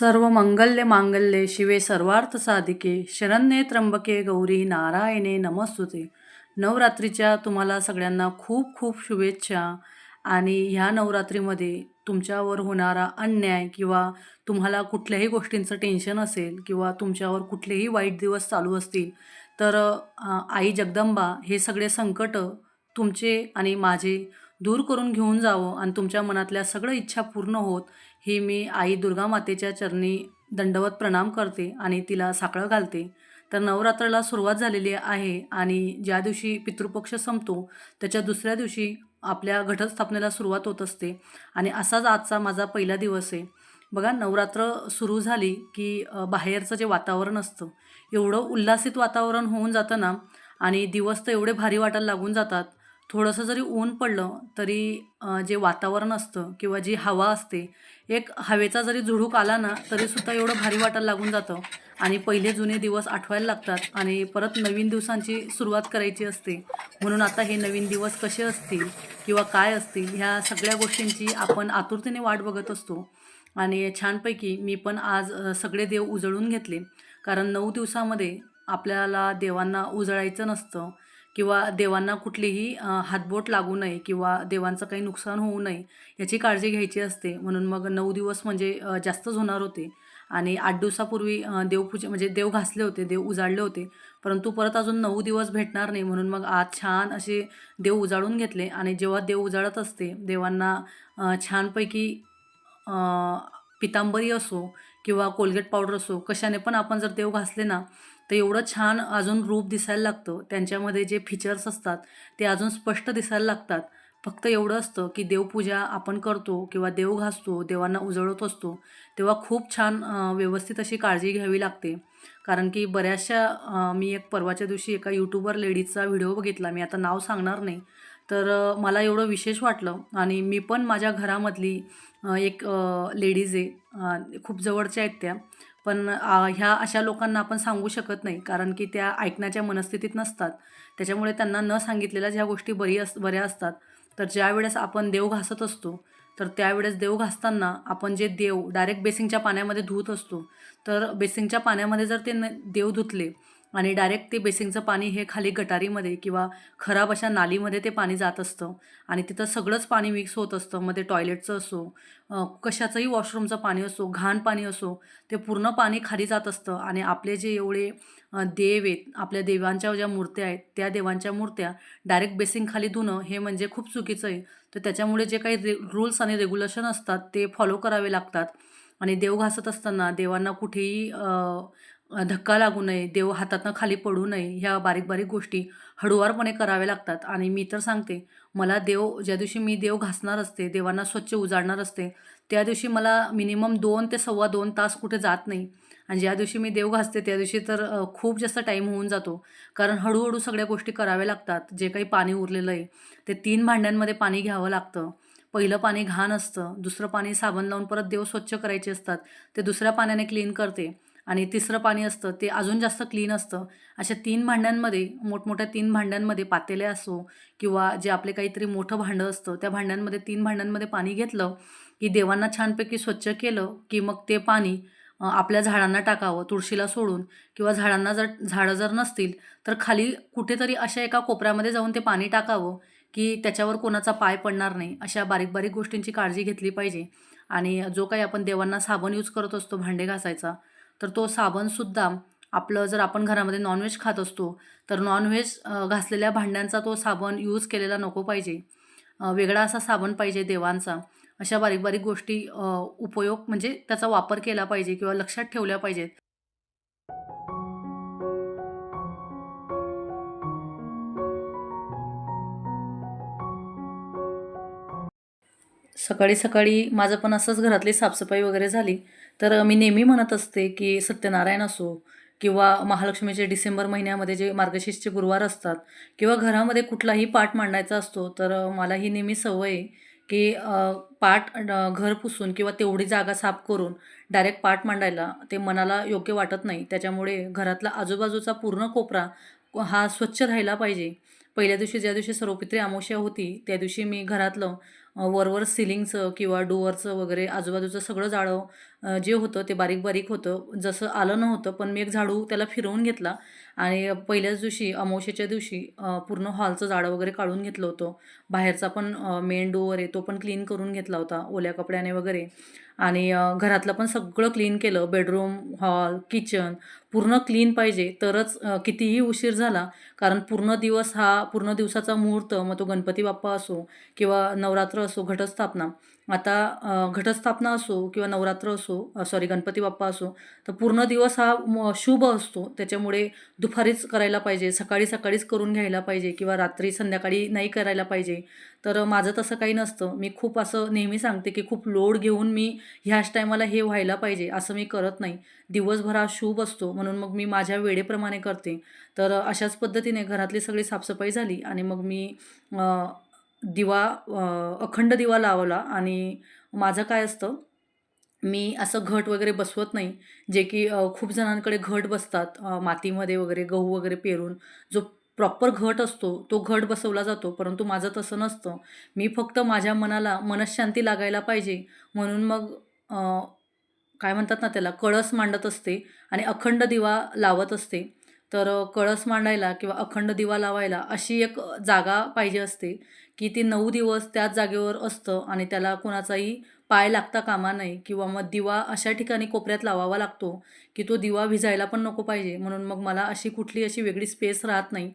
सर्व मंगल्य मांगल्ये शिवे सर्वार्थ साधिके शरण्ये त्र्यंबके गौरी नारायणे नमस्तुते. नवरात्रीच्या तुम्हाला सगळ्यांना खूप खूप शुभेच्छा आणि ह्या नवरात्रीमध्ये तुमच्यावर होणारा अन्याय किंवा तुम्हाला कुठल्याही गोष्टींचं टेन्शन असेल किंवा तुमच्यावर कुठलेही वाईट दिवस चालू असतील तर आई जगदंबा हे सगळे संकट तुमचे आणि माझे दूर करून घेऊन जावं आणि तुमच्या मनातल्या सगळ्या इच्छा पूर्ण होत ही मी आई दुर्गा मातेच्या चरणी दंडवत प्रणाम करते आणि तिला साखळं घालते. तर नवरात्राला सुरुवात झालेली आहे आणि ज्या दिवशी पितृपक्ष संपतो त्याच्या दुसऱ्या दिवशी आपल्या घटस्थापनेला सुरुवात होत असते. आणि असाच आजचा माझा पहिला दिवस आहे. बघा नवरात्र सुरू झाली की बाहेरचं जे वातावरण असतं एवढं उल्हासित वातावरण होऊन जातं ना आणि दिवस तर एवढे भारी वाटायला लागून जातात थोडंसं जरी ऊन पडलं तरी जे वातावरण असतं किंवा जी हवा असते एक हवेचा जरी झुडूक आला ना तरीसुद्धा एवढं भारी वाटायला लागून जातं. आणि पहिले जुने दिवस आठवायला लागतात आणि परत नवीन दिवसांची सुरुवात करायची असते. म्हणून आता हे नवीन दिवस कसे असतील किंवा काय असतील ह्या सगळ्या गोष्टींची आपण आतुरतेने वाट बघत असतो. आणि छानपैकी मी पण आज सगळे देव उजळून घेतले. कारण नऊ दिवसामध्ये आपल्याला देवांना उजळायचं नसतं. किंवा देवांना कुठलीही हातबोट लागू नये किंवा देवांचं काही नुकसान होऊ नये याची काळजी घ्यायची असते. म्हणून मग नऊ दिवस म्हणजे जास्तच होणार होते. आणि आठ दिवसापूर्वी अ, देवपूजे म्हणजे देव घासले होते देव उजाडले होते. परंतु परत अजून नऊ दिवस भेटणार नाही. म्हणून मग आज छान असे देव उजाडून घेतले. आणि जेव्हा देव उजाडत असते देवांना छानपैकी पितांबरी असो किंवा कोलगेट पावडर असो कशाने पण आपण जर देव घासले ना तर एवढं छान अजून रूप दिसायला लागतं. त्यांच्यामध्ये जे फीचर्स असतात ते अजून स्पष्ट दिसायला लागतात. फक्त एवढं असतं की देवपूजा आपण करतो किंवा देव घासतो देवांना उजळत असतो तेव्हा खूप छान व्यवस्थित अशी काळजी घ्यावी लागते. कारण की बऱ्याचशा मी एक परवाच्या दिवशी एका यूट्यूबर लेडीजचा व्हिडिओ बघितला. मी आता नाव सांगणार नाही. तर मला एवढं विशेष वाटलं आणि मी पण माझ्या घरामधली एक लेडीज आहे. खूप जवळच्या आहेत त्या. पण ह्या अशा लोकांना आपण सांगू शकत नाही. कारण की त्या ऐकण्याच्या मनस्थितीत नसतात. त्याच्यामुळे त्यांना न सांगितलेल्या ज्या गोष्टी बरी अस बऱ्या असतात. तर ज्यावेळेस आपण देव घासत असतो तर त्यावेळेस देव घासताना आपण जे देव डायरेक्ट बेसिंगच्या पाण्यामध्ये धुत असतो तर बेसिंगच्या पाण्यामध्ये जर ते न देव धुतले आणि डायरेक्ट ते बेसिंगचं पाणी हे खाली गटारीमध्ये किंवा खराब अशा नालीमध्ये ते पाणी जात असतं. आणि तिथं सगळंच पाणी मिक्स होत असतं. मग ते टॉयलेटचं असो कशाचंही वॉशरूमचं पाणी असो घाण पाणी असो ते पूर्ण पाणी खाली जात असतं. आणि आपले जे एवढे देव आहेत आपल्या देवांच्या ज्या मूर्त्या आहेत त्या देवांच्या मूर्त्या डायरेक्ट बेसिंग खाली धुणं हे म्हणजे खूप चुकीचं आहे. तर त्याच्यामुळे जे काही रे रूल्स आणि रेग्युलेशन असतात ते फॉलो करावे लागतात. आणि देव घासत असताना देवांना कुठेही धक्का लागू नये देव हातातनं खाली पडू नये ह्या बारीक बारीक गोष्टी हळूवारपणे कराव्या लागतात. आणि मी तर सांगते मला देव ज्या दिवशी मी देव घासणार असते देवांना स्वच्छ उजाडणार असते त्या दिवशी मला मिनिमम दोन ते सव्वा दोन तास कुठे जात नाही. आणि ज्या दिवशी मी देव घासते त्या दिवशी तर खूप जास्त टाईम होऊन जातो. कारण हळूहळू सगळ्या गोष्टी कराव्या लागतात. जे काही पाणी उरलेलं आहे ते तीन भांड्यांमध्ये पाणी घ्यावं लागतं. पहिलं पाणी घाण असतं दुसरं पाणी साबण लावून परत देव स्वच्छ करायचे असतात. ते दुसऱ्या पाण्याने क्लीन करते. आणि तिसरं पाणी असतं ते अजून जास्त क्लीन असतं. अशा तीन भांड्यांमध्ये मोठमोठ्या तीन भांड्यांमध्ये पातेले असो किंवा जे आपले काहीतरी मोठं भांडं असतं त्या भांड्यांमध्ये तीन भांड्यांमध्ये पाणी घेतलं की देवांना छानपैकी स्वच्छ केलं की मग ते पाणी आपल्या झाडांना टाकावं तुळशीला सोडून किंवा झाडांना जर झाडं जर नसतील तर खाली कुठेतरी अशा एका कोपऱ्यामध्ये जाऊन ते पाणी टाकावं की त्याच्यावर कोणाचा पाय पडणार नाही अशा बारीक बारीक गोष्टींची काळजी घेतली पाहिजे. आणि जो काही आपण देवांना साबण यूज करत असतो भांडे घासायचा तर तो साबणसुद्धा आपलं जर आपण घरामध्ये नॉनव्हेज खात असतो तर नॉनव्हेज घासलेल्या भांड्यांचा तो साबण यूज केलेला नको पाहिजे. वेगळा असा साबण पाहिजे देवांचा. अशा बारीक बारीक गोष्टी उपयोग म्हणजे त्याचा वापर केला पाहिजे किंवा लक्षात ठेवल्या पाहिजेत. सकाळी सकाळी माझं पण असंच घरातली साफसफाई वगैरे झाली. तर मी नेहमी म्हणत असते की सत्यनारायण असो किंवा महालक्ष्मीचे डिसेंबर महिन्यामध्ये जे मार्गशीर्षचे गुरुवार असतात किंवा घरामध्ये कुठलाही पाठ मांडायचा असतो तर मला ही नेहमी सवय आहे की पाठ घर पुसून किंवा तेवढी जागा साफ करून डायरेक्ट पाठ मांडायला ते मनाला योग्य वाटत नाही. त्याच्यामुळे घरातला आजूबाजूचा पूर्ण कोपरा हा स्वच्छ राहिला पाहिजे. पहिल्या दिवशी ज्या दिवशी सर्वपित्री अमावस्या होती त्या दिवशी मी घरातलं वरवर सिलिंगचं किंवा डोअरचं वगैरे आजूबाजूचं सगळं जाळं जे होतं ते बारीक बारीक होतं. जसं आलं नव्हतं पण मी एक झाडू त्याला फिरवून घेतला आणि पहिल्याच दिवशी अमावश्याच्या दिवशी पूर्ण हॉलचं जाळं वगैरे काढून घेतलं होतं. बाहेरचा पण मेन डोअर आहे तो पण क्लीन करून घेतला होता ओल्या कपड्याने वगैरे. आणि घरातलं पण सगळं क्लीन केलं. बेडरूम हॉल किचन पूर्ण क्लीन पाहिजे. तरच कितीही उशीर झाला कारण पूर्ण दिवस हा पूर्ण दिवसाचा मुहूर्त मग तो गणपती बाप्पा असो किंवा नवरात्र असो घटस्थापना. आता घटस्थापना असो किंवा नवरात्र असो सॉरी गणपती बाप्पा असो तर पूर्ण दिवस हा म शुभ असतो. त्याच्यामुळे दुपारीच करायला पाहिजे सकाळी सकाळीच करून घ्यायला पाहिजे किंवा रात्री संध्याकाळी नाही करायला पाहिजे. तर माझं तसं काही नसतं. मी खूप असं नेहमी सांगते की खूप लोड घेऊन मी ह्याच टायमाला हे व्हायला पाहिजे असं मी करत नाही. दिवसभर हा शुभ असतो. म्हणून मग मी माझ्या वेळेप्रमाणे करते. तर अशाच पद्धतीने घरातली सगळी साफसफाई झाली आणि मग मी दिवा अखंड दिवा लावला आणि माझं काय असतं मी असं घट वगैरे बसवत नाही जे की खूप जणांकडे घट बसतात मातीमध्ये वगैरे गहू वगैरे पेरून. जो प्रॉपर घट असतो तो घट बसवला जातो परंतु माझं तसं नसतं. मी फक्त माझ्या मनाला मनशांती लागायला पाहिजे. म्हणून मग काय म्हणतात ना त्याला कळस मांडत असते आणि अखंड दिवा लावत असते. तर कळस मांडायला किंवा अखंड दिवा लावायला अशी एक जागा पाहिजे असते की ती नऊ दिवस त्याच जागेवर असतं आणि त्याला कोणाचाही पाय लागता कामा नये किंवा मग दिवा अशा ठिकाणी कोपऱ्यात लावावा लागतो की तो दिवा भिजायला पण नको पाहिजे. म्हणून मग मला अशी कुठली अशी वेगळी स्पेस राहत नाही.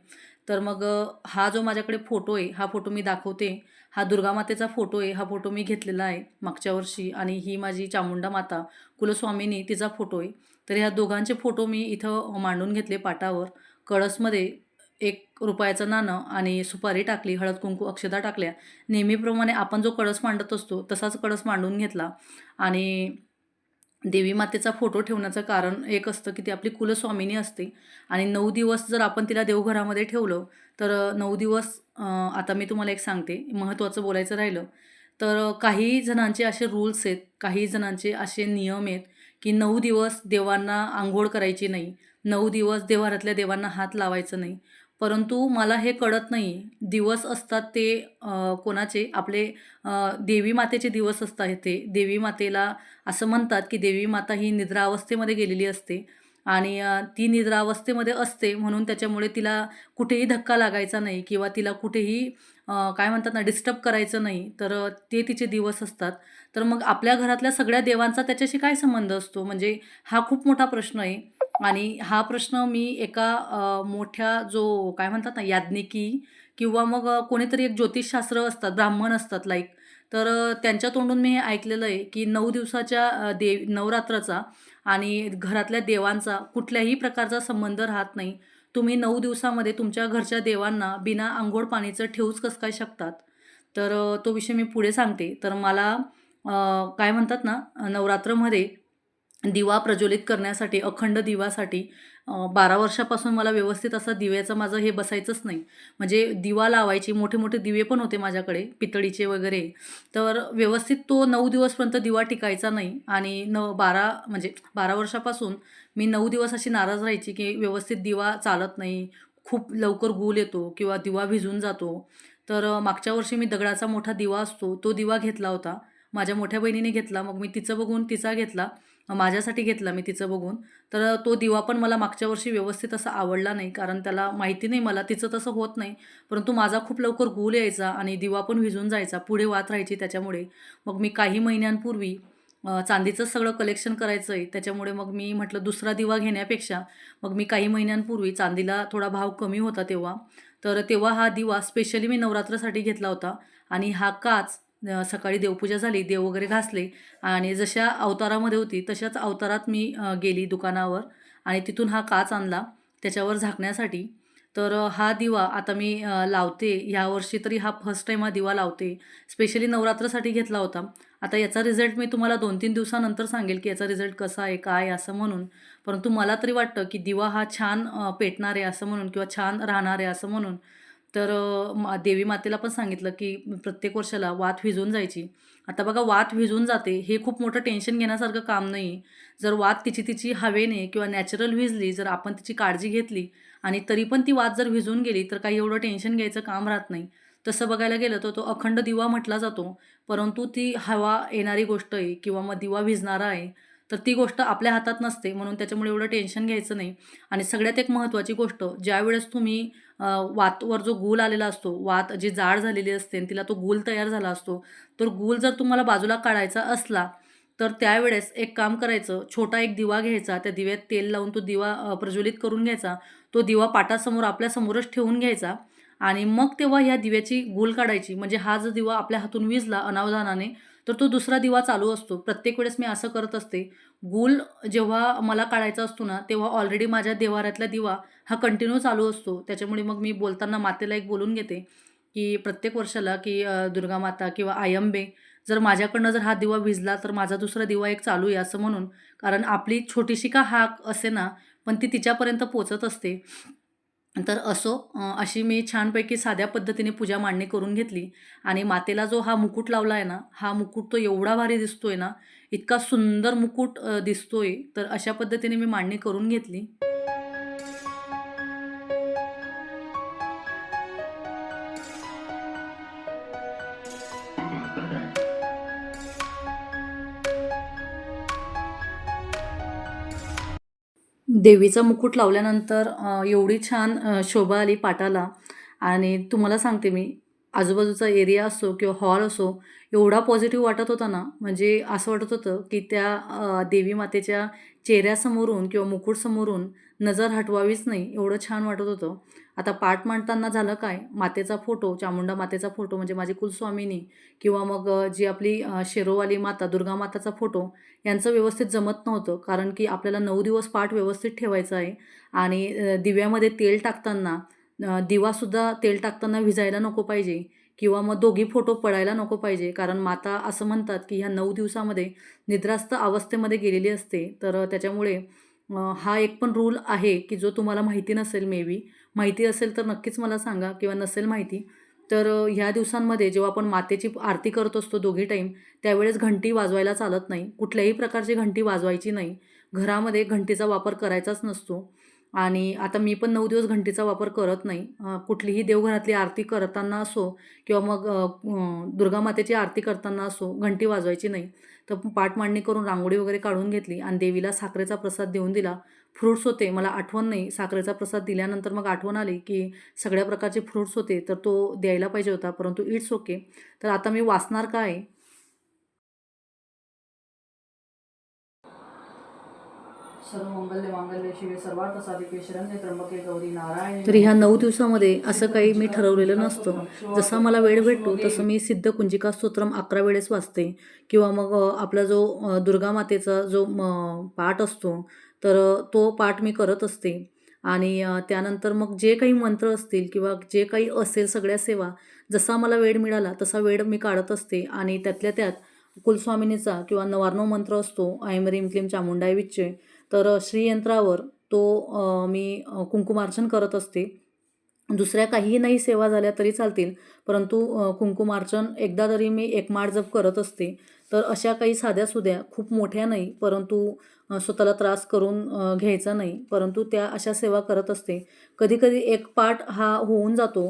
तर मग हा जो माझ्याकडे फोटो आहे हा फोटो मी दाखवते. हा दुर्गामातेचा फोटो आहे हा फोटो मी घेतलेला आहे मागच्या वर्षी आणि ही माझी चामुंडा माता कुलस्वामिनी तिचा फोटो आहे. तर ह्या दोघांचे फोटो मी इथं मांडून घेतले पाटावर. कळसमध्ये एक रुपयाचं नाणं आणि सुपारी टाकली हळद कुंकू अक्षता टाकल्या. नेहमीप्रमाणे आपण जो कळस मांडत असतो तसाच कळस मांडून घेतला. आणि देवी मातेचा फोटो ठेवण्याचं कारण एक असतं की ती आपली कुलस्वामिनी असते. आणि नऊ दिवस जर आपण तिला देवघरामध्ये ठेवलं तर नऊ दिवस आता मी तुम्हाला एक सांगते महत्त्वाचं बोलायचं राहिलं तर काही जणांचे असे रूल्स आहेत काही जणांचे असे नियम आहेत की नऊ दिवस देवांना आंघोळ करायची नाही नऊ दिवस देवारातल्या देवांना हात लावायचं नाही. परंतु मला हे कळत नाही दिवस असतात ते कोणाचे? आपले देवी मातेचे दिवस असतात ते देवी मातेला असं म्हणतात की देवी माता ही निद्रावस्थेमध्ये गेलेली असते आणि ती निद्रावस्थेमध्ये असते म्हणून त्याच्यामुळे तिला कुठेही धक्का लागायचा नाही किंवा तिला कुठेही काय म्हणतात ना डिस्टर्ब करायचं नाही. तर ते तिचे दिवस असतात. तर मग आपल्या घरातल्या सगळ्या देवांचा त्याच्याशी काय संबंध असतो? म्हणजे हा खूप मोठा प्रश्न आहे. आणि हा प्रश्न मी एका मोठ्या जो काय म्हणतात ना याज्ञिकी किंवा मग कोणीतरी एक ज्योतिषशास्त्र असतात ब्राह्मण असतात लाईक तर त्यांच्या तोंडून मी हे ऐकलेलं आहे की नऊ दिवसाच्या देव नवरात्राचा आणि घरातल्या देवांचा कुठल्याही प्रकारचा संबंध राहत नाही. तुम्ही नऊ दिवसामध्ये तुमच्या घरच्या देवांना बिना आंघोळ पाणीचं ठेवूच कसं काय शकतात? तर तो विषय मी पुढे सांगते. तर मला काय म्हणतात ना नवरात्रमध्ये दिवा प्रज्वलित करण्यासाठी अखंड दिवासाठी बारा वर्षापासून मला व्यवस्थित असं दिव्याचं माझं हे बसायचंच नाही. म्हणजे दिवा लावायची मोठे मोठे दिवे पण होते माझ्याकडे पितळीचे वगैरे. तर व्यवस्थित तो नऊ दिवसपर्यंत दिवा टिकायचा नाही. आणि न बारा म्हणजे बारा वर्षापासून मी नऊ दिवस अशी नाराज राहायची की व्यवस्थित दिवा चालत नाही. खूप लवकर गूल येतो किंवा दिवा भिजून जातो. तर मागच्या वर्षी मी दगडाचा मोठा दिवा असतो तो दिवा घेतला होता. माझ्या मोठ्या बहिणीने घेतला मग मी तिचं बघून तिचा घेतला माझ्यासाठी घेतला मी तिचं बघून. तर तो दिवा पण मला मागच्या वर्षी व्यवस्थित असा आवडला नाही कारण त्याला माहिती नाही मला तिचं तसं होत नाही. परंतु माझा खूप लवकर गूल यायचा आणि दिवा पण विझून जायचा पुढे वात राहायची त्याच्यामुळे. मग मी काही महिन्यांपूर्वी चांदीचं सगळं कलेक्शन करायचं आहे त्याच्यामुळे मग मी म्हटलं दुसरा दिवा घेण्यापेक्षा मग मी काही महिन्यांपूर्वी चांदीला थोडा भाव कमी होता तेव्हा. तर तेव्हा हा दिवा स्पेशली मी नवरात्रासाठी घेतला होता. आणि हा काच सकाळी देवपूजा झाली देव वगैरे घासले. आणि जशा अवतारामध्ये होती तशाच अवतारात मी गेली दुकानावर. आणि तिथून हा काच आणला त्याच्यावर झाकण्यासाठी. तर हा दिवा आता मी लावते. यावर्षी तरी हा फर्स्ट टाईम हा दिवा लावते. स्पेशली नवरात्रासाठी घेतला होता. आता याचा रिझल्ट मी तुम्हाला दोन तीन दिवसानंतर सांगेल की याचा रिझल्ट कसा आहे काय असं म्हणून. परंतु मला तरी वाटतं की दिवा हा छान पेटणार आहे असं म्हणून किंवा छान राहणार आहे असं म्हणून. तर मा देवी मातेला पण सांगितलं की प्रत्येक वर्षाला वात भिजून जायची. आता बघा वात भिजून जाते हे खूप मोठं टेन्शन घेण्यासारखं काम नाही. जर वात तिची तिची हवेने किंवा नॅचरल भिजली जर आपण तिची काळजी घेतली आणि तरी पण ती वात जर भिजून गेली तर काही एवढं टेन्शन घ्यायचं काम राहत नाही. तसं बघायला गेलं तर तो अखंड दिवा म्हटला जातो. परंतु ती हवा येणारी गोष्ट आहे किंवा मग दिवा भिजणारा आहे तर ती गोष्ट आपल्या हातात नसते. म्हणून त्याच्यामुळे एवढं टेन्शन घ्यायचं नाही. आणि सगळ्यात एक महत्त्वाची गोष्ट ज्यावेळेस तुम्ही वातवर जो गूल आलेला असतो वात जी जाड झालेली असते आणि तिला तो गूल तयार झाला असतो तर गूल जर तुम्हाला बाजूला काढायचा असला तर त्यावेळेस एक काम करायचं छोटा एक दिवा घ्यायचा त्या दिव्यात तेल लावून तो दिवा प्रज्वलित करून घ्यायचा तो दिवा पाटासमोर आपल्यासमोरच ठेवून घ्यायचा आणि मग तेव्हा ह्या दिव्याची गोल काढायची. म्हणजे हा जो दिवा आपल्या हातून विजला अनावधानाने तर तो दुसरा दिवा चालू असतो. प्रत्येक वेळेस मी असं करत असते. गोल जेव्हा मला काढायचा असतो ना तेव्हा ऑलरेडी माझ्या देवाऱ्यातला दिवा हा कंटिन्यू चालू असतो. त्याच्यामुळे मग मी बोलताना मातेला एक बोलून घेते की प्रत्येक वर्षाला की दुर्गा माता किंवा आयंबे जर माझ्याकडनं जर हा दिवा विजला तर माझा दुसरा दिवा एक चालू आहे असं म्हणून. कारण आपली छोटीशी का हाक असे ना पण ती तिच्यापर्यंत पोचत असते. तर असो अशी मी छानपैकी साध्या पद्धतीने पूजा मांडणी करून घेतली आणि मातेला जो हा मुकुट लावला आहे ना हा मुकुट तो एवढा भारी दिसतोय ना इतका सुंदर मुकुट दिसतोय तर अशा पद्धतीने मी मांडणी करून घेतली. देवीचा मुकुट लावल्यानंतर एवढी छान शोभा आली पाटाला. आणि तुम्हाला सांगते मी आजूबाजूचा एरिया असो किंवा हॉल असो एवढा पॉझिटिव्ह वाटत होता ना म्हणजे असं वाटत होतं की त्या देवी मातेच्या चेहऱ्यासमोरून किंवा मुकुटसमोरून नजर हटवावीच नाही एवढं छान वाटत होतं. आता पाठ मांडताना झालं काय? मातेचा फोटो चामुंडा मातेचा फोटो म्हणजे माझी कुलस्वामिनी किंवा मग जी आपली शेरोवाली माता दुर्गा माताचा फोटो यांचं व्यवस्थित जमत नव्हतं. कारण की आपल्याला नऊ दिवस पाठ व्यवस्थित ठेवायचा आहे. आणि दिव्यामध्ये तेल टाकताना दिवासुद्धा तेल टाकताना भिजायला नको पाहिजे. किंवा मग दोघी फोटो पडायला नको पाहिजे. कारण माता असं म्हणतात की ह्या नऊ दिवसामध्ये निद्रास्त अवस्थेमध्ये गेलेली असते. तर त्याच्यामुळे हा एक पण रूल आहे की जो तुम्हाला माहिती नसेल मे बी माहिती असेल तर नक्कीच मला सांगा किंवा नसेल माहिती. तर ह्या दिवसांमध्ये जेव्हा आपण मातेची आरती करत असतो दोघी टाईम त्यावेळेस घंटी वाजवायला चालत नाही. कुठल्याही प्रकारची घंटी वाजवायची नाही. घरामध्ये घंटीचा वापर करायचाच नसतो. आणि आता मी पण नऊ दिवस घंटीचा वापर करत नाही. कुठलीही देवघरातली आरती करताना असो किंवा मग दुर्गा मातेची आरती करताना असो घंटी वाजवायची नाही. तर पाठ मांडणी करून रांगोळी वगैरे काढून घेतली आणि देवीला साखरेचा प्रसाद देऊन दिला. फ्रुट्स होते. मला आठवण नाही. साखरेचा प्रसाद दिल्यानंतर मग आठवण आली की सगळ्या प्रकारचे फ्रुट्स होते तर तो द्यायला पाहिजे होता परंतु इट्स ओके तर आता मी वाचणार काय? सर्व मंगल्य मांगल्य शिवे सर्वार्थ साधिके शरण्य त्र्यंबके गौरी नारायण. तर ह्या नऊ दिवसामध्ये असं काही मी ठरवलेलं नसतं. जसा मला वेळ भेटतो तसं मी सिद्ध कुंजिका स्तोत्रम अकरा वेळेस वाचते. किंवा मग आपला जो दुर्गा मातेचा जो पाठ असतो तर तो पाठ मी करत असते. आणि त्यानंतर मग जे काही मंत्र असतील किंवा जे काही असेल सगळ्या सेवा जसा मला वेळ मिळाला तसा वेळ मी काढत असते. आणि त्यातल्या त्यात कुलस्वामिनीचा किंवा नवार्नो मंत्र असतो ऐम रीम क्लीम चामुंडाय विच्चे तर श्रीयंत्रावर तो मी कुंकुमार्चन करत असते. दुसऱ्या काहीही नाही सेवा झाल्या तरी चालतील परंतु कुंकुमार्चन एकदा तरी मी एकमाळ जप करत असते. तर अशा काही साध्या सुध्या खूप मोठ्या नाही परंतु स्वतःला त्रास करून घ्यायचा नाही. परंतु त्या अशा सेवा करत असते. कधीकधी एक पाठ हा होऊन जातो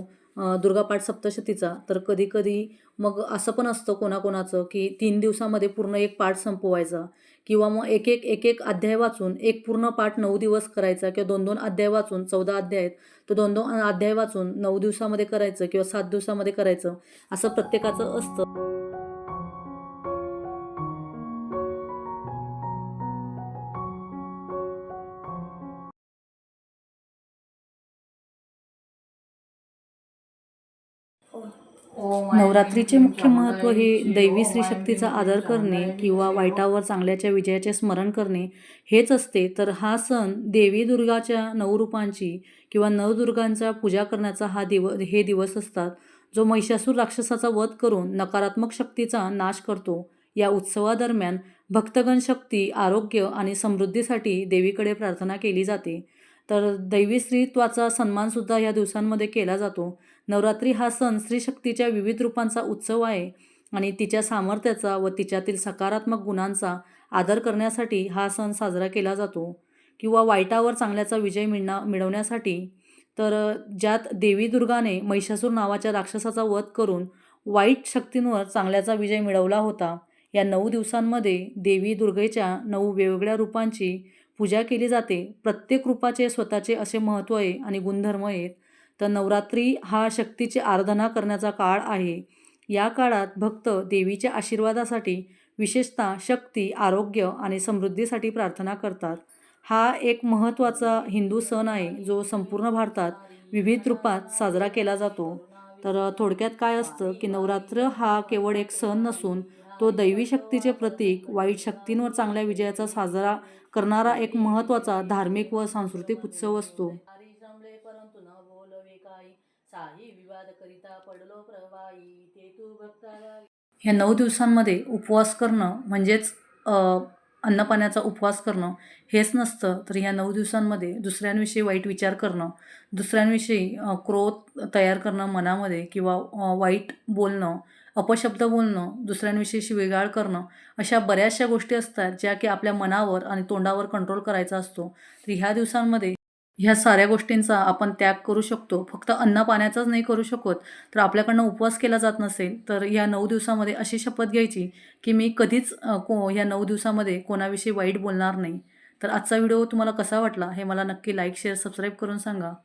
दुर्गापाठ सप्तशतीचा. तर कधीकधी मग असं पण असतं कोणाकोणाचं की तीन दिवसामध्ये पूर्ण एक पाठ संपवायचा किंवा मग एक एक एक एक अध्याय वाचून एक पूर्ण पाठ नऊ दिवस करायचा किंवा दोन दोन अध्याय वाचून चौदा अध्याय आहेत तर दोन दोन अध्याय वाचून नऊ दिवसामध्ये करायचं किंवा सात दिवसामध्ये करायचं असं प्रत्येकाचं असतं. नवरात्रीचे मुख्य महत्त्व हे दैवी स्त्रीशक्तीचा आदर करणे किंवा वाईटावर चांगल्याच्या विजयाचे स्मरण करणे हेच असते. तर हा सण देवी दुर्गाच्या नवरूपांची किंवा नवदुर्गांचा पूजा करण्याचा हा दिव हे दिवस असतात जो महिषासूर राक्षसाचा वध करून नकारात्मक शक्तीचा नाश करतो. या उत्सवादरम्यान भक्तगण शक्ती आरोग्य आणि समृद्धीसाठी देवीकडे प्रार्थना केली जाते. तर दैवी स्त्रीत्वाचा सन्मानसुद्धा या दिवसांमध्ये केला जातो. नवरात्री हा सण स्त्रीशक्तीच्या विविध रूपांचा उत्सव आहे आणि तिच्या सामर्थ्याचा व तिच्यातील सकारात्मक गुणांचा आदर करण्यासाठी हा सण साजरा केला जातो. किंवा वाईटावर चांगल्याचा विजय मिळणा मिळवण्यासाठी. तर ज्यात देवी दुर्गाने महिषासूर नावाच्या राक्षसाचा वध करून वाईट शक्तींवर चांगल्याचा विजय मिळवला होता. या नऊ दिवसांमध्ये देवी दुर्गेच्या नऊ वेगवेगळ्या रूपांची पूजा केली जाते. प्रत्येक रूपाचे स्वतःचे असे महत्त्व आहे आणि गुणधर्म आहेत. तर नवरात्री हा शक्तीची आराधना करण्याचा काळ आहे. या काळात भक्त देवीच्या आशीर्वादासाठी विशेषतः शक्ती आरोग्य आणि समृद्धीसाठी प्रार्थना करतात. हा एक महत्त्वाचा हिंदू सण आहे जो संपूर्ण भारतात विविध रूपात साजरा केला जातो. तर थोडक्यात काय असतं की नवरात्र हा केवळ एक सण नसून तो दैवी शक्तीचे प्रतीक वाईट शक्तींवर चांगल्या विजयाचा साजरा करणारा एक महत्त्वाचा धार्मिक व सांस्कृतिक उत्सव असतो परंतु न बोलवे काही साई विवाद करिता पडलो प्रवाई ते तू या नऊ दिवसांमध्ये उपवास करणं म्हणजेच अन्नपाण्याचा उपवास करणं हेच नसतं. तर ह्या नऊ दिवसांमध्ये दुसऱ्यांविषयी वाईट विचार करणं दुसऱ्यांविषयी क्रोध तयार करणं मनामध्ये किंवा वाईट बोलणं अपशब्द बोलणं दुसऱ्यांविषयी शिवेगाळ करणं अशा बऱ्याचशा गोष्टी असतात ज्या की आपल्या मनावर आणि तोंडावर कंट्रोल करायचा असतो. तर ह्या दिवसांमध्ये ह्या साऱ्या गोष्टींचा आपण त्याग करू शकतो. फक्त अन्न पाण्याचाच नाही करू शकत. तर आपल्याकडनं उपवास केला जात नसेल तर या नऊ दिवसामध्ये अशी शपथ घ्यायची की मी कधीच को या नऊ दिवसामध्ये कोणाविषयी वाईट बोलणार नाही. तर आजचा व्हिडिओ तुम्हाला कसा वाटला हे मला नक्की लाईक शेअर सबस्क्राईब करून सांगा.